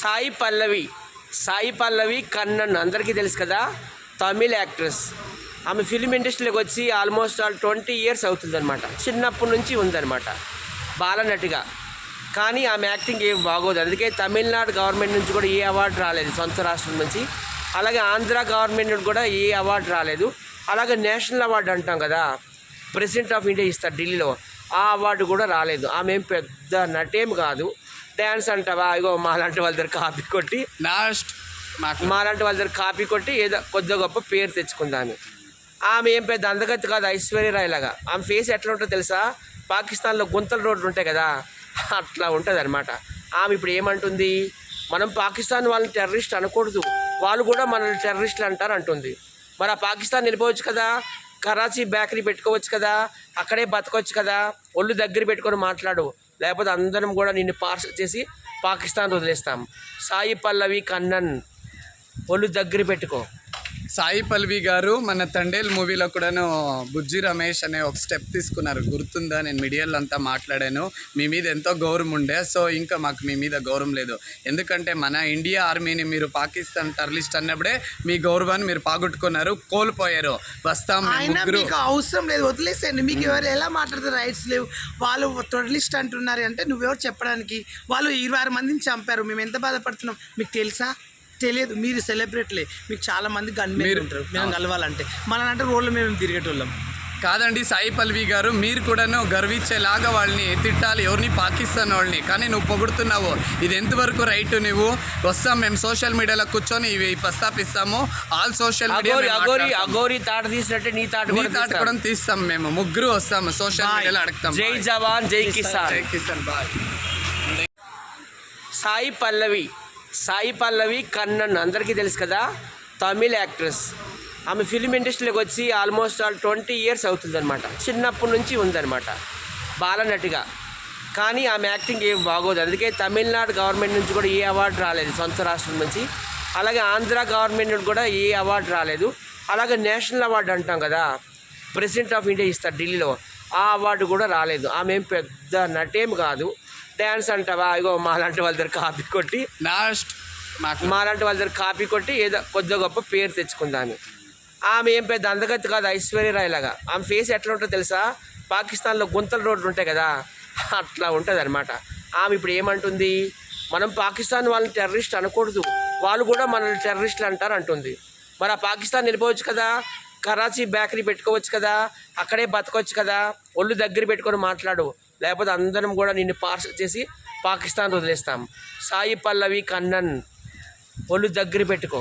సాయి పల్లవి సాయి పల్లవి కన్నన్. అందరికీ తెలుసు కదా తమిళ్ యాక్ట్రెస్. ఆమె ఫిలిం ఇండస్ట్రీలోకి వచ్చి ఆల్మోస్ట్ ఆల్ ట్వంటీ ఇయర్స్ అవుతుందన్నమాట. చిన్నప్పటి నుంచి ఉందన్నమాట బాలనటిగా. కానీ ఆమె యాక్టింగ్ ఏం బాగోదు. అందుకే తమిళనాడు గవర్నమెంట్ నుంచి కూడా ఏ అవార్డు రాలేదు సొంత రాష్ట్రం నుంచి. అలాగే ఆంధ్ర గవర్నమెంట్ నుండి కూడా ఏ అవార్డు రాలేదు. అలాగే నేషనల్ అవార్డు అంటాం కదా ప్రెసిడెంట్ ఆఫ్ ఇండియా ఇస్తారు ఢిల్లీలో. ఆ అవార్డు కూడా రాలేదు. ఆమె ఏం పెద్ద నటేం కాదు. డ్యాన్స్ అంటావా? ఇగో మాలాంటి వాళ్ళ దగ్గర కాపీ కొట్టి లాస్ట్ మాలాంటి వాళ్ళ దగ్గర కాపీ కొట్టి ఏదో కొద్దిగా గొప్ప పేరు తెచ్చుకుంది ఆమె ఏం పెద్ద అందగతి కాదు ఐశ్వర్యరాయ్ లాగా ఆమె ఫేస్ ఎట్లా ఉంటుందో తెలుసా? పాకిస్తాన్లో గుంతల రోడ్లు ఉంటాయి కదా అట్లా ఉంటుంది అనమాట ఆమె ఇప్పుడు ఏమంటుంది? మనం పాకిస్తాన్ వాళ్ళని టెర్రరిస్ట్ అనకూడదు. వాళ్ళు కూడా మనల్ని టెర్రరిస్టులు అంటారు అంటుంది. మరి ఆ పాకిస్తాన్ వెళ్ళిపోవచ్చు కదా? కరాచీ బేకరీ పెట్టుకోవచ్చు కదా? అక్కడే బతకొచ్చు కదా? ఒళ్ళు దగ్గర పెట్టుకొని మాట్లాడు. లేకపోతే అందరం కూడా నిన్ను పార్సల్ చేసి పాకిస్తాన్ వదిలేస్తాం. సాయి పల్లవి కన్నన్ ఒళ్ళు దగ్గర పెట్టుకో. సాయి పల్వి గారు మన తండేల్ మూవీలో కూడాను బుజ్జి రమేష్ అనే ఒక స్టెప్ తీసుకున్నారు. గుర్తుందా? నేను మీడియాలో అంతా మాట్లాడాను. మీ మీద ఎంతో గౌరవం ఉండే. సో ఇంకా మాకు మీ మీద గౌరవం లేదు. ఎందుకంటే మన ఇండియా ఆర్మీని మీరు పాకిస్తాన్ టర్లిస్ట్ అన్నప్పుడే మీ గౌరవాన్ని మీరు పోగొట్టుకున్నారు. కోల్పోయారు. వస్తాం మీకు అవసరం లేదు. వదిలేసేయండి. మీకు ఎవరు ఎలా మాట్లాడితే రైట్స్ లేవు. వాళ్ళు టొరలిస్ట్ అంటున్నారు అంటే నువ్వెవరు చెప్పడానికి? వాళ్ళు ఇరవై ఆరు మందిని చంపారు. మేము ఎంత బాధపడుతున్నాం? మీకు తెలుసా? తెలియదు. మీరు సెలబ్రిటీలే మీకు చాలా మంది గన్మెన్ మీరు- ఉంటారు. మేము కలవాలంటే. మన అంటే రోడ్లు మేము తిరిగేటోళ్ళం. కాదండి సాయి పల్వి గారు మీరు కూడాను గర్వించేలాగా వాళ్ళని తిట్టాలి ఎవరిని? పాకిస్తాన్ వాళ్ళని. కానీ నువ్వు పొగుడుతున్నావు. ఇది ఎంతవరకు రైట్ నువ్వు? వస్తాం మేము సోషల్ మీడియాలో కూర్చొని ఇవి ప్రస్తాపిస్తాము. All social Aghori Aghori media Aghori తాట తీసినట్టే నీ తాట నీ తాట తీస్తాం. కూడా తీస్తాం మేము. ముగ్గురు వస్తాము. సోషల్. మీడియాలో అడుగుతాం. జై జవాన్ జై కిసాన్ జై కిసాన్. బాయ్ సాయి పల్లవి. సాయి పల్లవి కన్నన్ అందరికీ తెలుసు కదా తమిళ్ యాక్ట్రెస్. ఆమె ఫిలిం ఇండస్ట్రీలోకి వచ్చి ఆల్మోస్ట్ ఆల్ ట్వంటీ ఇయర్స్ అవుతుందన్నమాట. చిన్నప్పటి నుంచి ఉందన్నమాట. బాలనటిగా. కానీ ఆమె యాక్టింగ్ ఏం బాగోదు. అందుకే తమిళనాడు గవర్నమెంట్ నుంచి కూడా ఏ అవార్డు రాలేదు సొంత రాష్ట్రం నుంచి. అలాగే ఆంధ్ర గవర్నమెంట్ నుండి కూడా ఏ అవార్డు రాలేదు. అలాగే నేషనల్ అవార్డు అంటాం కదా ప్రెసిడెంట్ ఆఫ్ ఇండియా ఇస్తారు ఢిల్లీలో. ఆ అవార్డు కూడా రాలేదు. ఆమె ఏం పెద్ద నటేం కాదు. డ్యాన్స్ అంటావా? ఇగో మాలాంటి వాళ్ళ దగ్గర కాపీ కొట్టి లాస్ట్ మాలాంటి వాళ్ళ దగ్గర కాపీ కొట్టి ఏదో కొద్దిగా గొప్ప పేరు తెచ్చుకుంది ఆమె ఆమె ఏం పెద్ద అందగతి కాదు? ఐశ్వర్యరాయ్ లాగా ఆమె ఫేస్ ఎట్లా ఉంటుందో తెలుసా? పాకిస్తాన్లో గుంతల రోడ్లు ఉంటాయి కదా? అట్లా ఉంటుంది అనమాట ఆమె ఇప్పుడు ఏమంటుంది? మనం పాకిస్తాన్ వాళ్ళని టెర్రరిస్ట్ అనకూడదు. వాళ్ళు కూడా మనల్ని టెర్రరిస్టులు అంటారు అంటుంది. మరి ఆ పాకిస్తాన్ వెళ్ళిపోవచ్చు కదా? కరాచీ బేకరీ పెట్టుకోవచ్చు కదా? అక్కడే బతకొచ్చు కదా? ఒళ్ళు దగ్గర పెట్టుకొని మాట్లాడు. లేకపోతే అందరం కూడా నిన్ను పార్సల్ చేసి పాకిస్తాన్ వదిలేస్తాం. సాయి పల్లవి కన్నన్ ఒళ్ళు దగ్గర పెట్టుకో.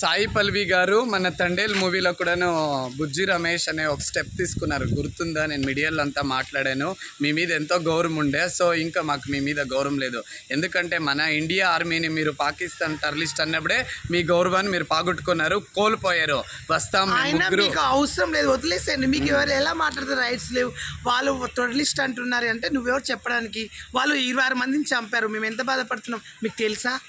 సాయి పల్వి గారు మన తండేల్ మూవీలో కూడాను బుజ్జి రమేష్ అనే ఒక స్టెప్ తీసుకున్నారు. గుర్తుందా? నేను మీడియాలో అంతా మాట్లాడాను. మీ మీద ఎంతో గౌరవం ఉండే. సో ఇంకా మాకు మీ మీద గౌరవం లేదు. ఎందుకంటే మన ఇండియా ఆర్మీని మీరు పాకిస్తాన్ టర్లిస్ట్ అన్నప్పుడే మీ గౌరవాన్ని మీరు పోగొట్టుకున్నారు. కోల్పోయారు. వస్తాం అయినా మీకు అవసరం లేదు. వదిలేసేయండి. మీకు ఎవరు ఎలా మాట్లాడితే రైట్స్ లేవు. వాళ్ళు టొరలిస్ట్ అంటున్నారు అంటే నువ్వెవరు చెప్పడానికి? వాళ్ళు ఇరవై ఆరు మందిని చంపారు. మేము ఎంత బాధపడుతున్నాం? మీకు తెలుసా?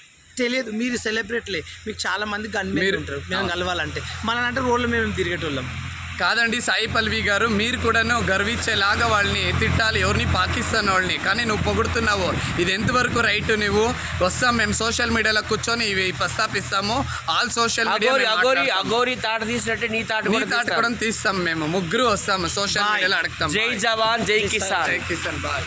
తెలియదు. మీరు సెలబ్రిటీలే మీకు చాలా మంది గన్మెన్ మీరు- ఉంటారు. మేము కలవాలంటే. మన అంటే రోడ్లు మేము తిరిగేటోళ్ళం. కాదండి సాయి పల్వి గారు మీరు కూడాను గర్వించేలాగా వాళ్ళని తిట్టాలి. ఎవరిని? పాకిస్తాన్ వాళ్ళని. కానీ నువ్వు పొగుడుతున్నావు. ఇది ఎంతవరకు రైట్ నువ్వు? వస్తాం మేము సోషల్ మీడియాలో కూర్చొని ఇవి ప్రస్తాపిస్తాము. All social media Aghori Aghori తాట తీసినట్టే నీ తాట నీ కూడా తాట తీస్తాం. కూడా తీస్తాం మేము. ముగ్గురు వస్తాము. సోషల్. మీడియాలో అడుగుతాం. జై జవాన్ జై కిసాన్. జై కిసాన్. బాయ్.